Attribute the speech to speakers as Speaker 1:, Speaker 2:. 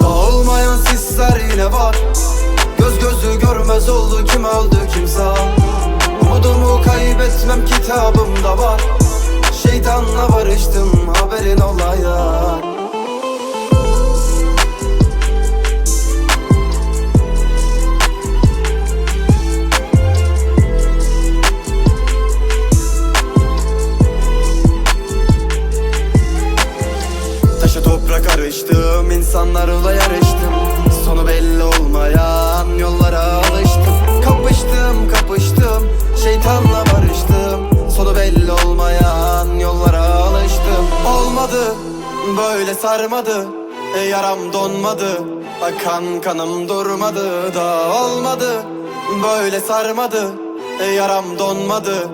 Speaker 1: Dağılmayan sisler yine var. Göz gözü görmez oldu kim öldü kim sağ. Umudumu kaybetmem kitabımda var. Şeytanla barıştım olaya Taşı toprak karıştım insanlarla yarıştım Böyle sarmadı. E, Yaram donmadı. Akan kanım durmadı. Da olmadı. Böyle sarmadı. E, Yaram donmadı